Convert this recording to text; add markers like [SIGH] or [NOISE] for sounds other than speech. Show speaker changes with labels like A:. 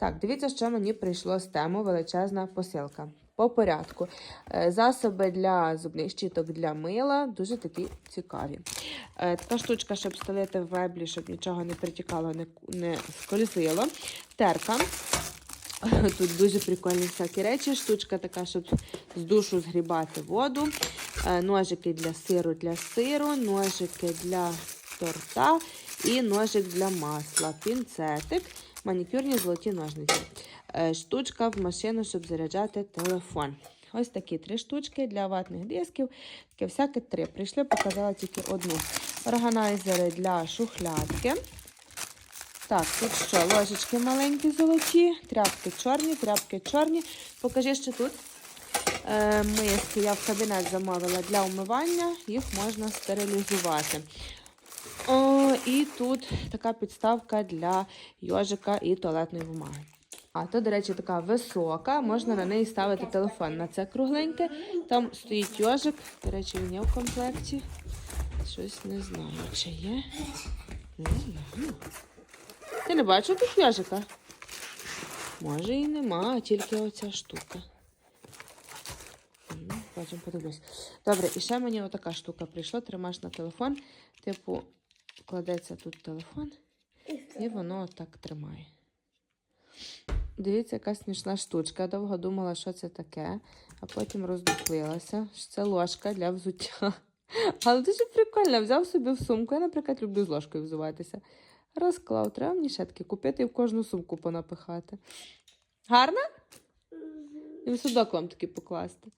A: Так, дивіться, що мені прийшло з тему величезна посилка. По порядку. Е, Засоби для зубних щіток для мила дуже такі цікаві. Е, Така штучка, щоб стелити в меблі, щоб нічого не притікало, не, не скользило. Терка. [LAUGHS] Тут дуже прикольні всякі речі. Штучка така, щоб з душу згрібати воду. Е, Ножики для сиру для сиру, ножики для торта і ножик для масла, пінцетик, манікюрні золоті ножниці. Е, Штучка в машину, щоб заряджати телефон. Ось такі три штучки для ватних дисків. Таке всяке три. Прийшли, показала тільки одну. Органайзери для шухлядки. Так, тут що? Ложечки маленькі золоті, тряпки чорні, тряпки чорні. Покажи, що тут. Е, миски я в кабінет замовила для умивання, їх можна стерилізувати. І тут така підставка для йожика і туалетної бумаги. А то, до речі, така висока, можна на неї ставити телефон. На це кругленьке. Там стоїть йожик. До речі, він є в комплекті. Щось не знаю, чи є. Ти не бачив тут йожика? Може і нема, тільки оця штука. Потім подивлюсь. Добре, і ще мені отака штука прийшла. Тримаєш на телефон. Типу, кладеться тут телефон, і воно так тримає. Дивіться, яка смішна штучка. Я довго думала, що це таке, а потім роздуплилася. що Це ложка для взуття. [LAUGHS] Але дуже прикольно. Взяв собі в сумку. Я, наприклад, люблю з ложкою взуватися. Розклав, треба мені ще таки купити і в кожну сумку понапихати. Гарно? І в судок вам таки покласти.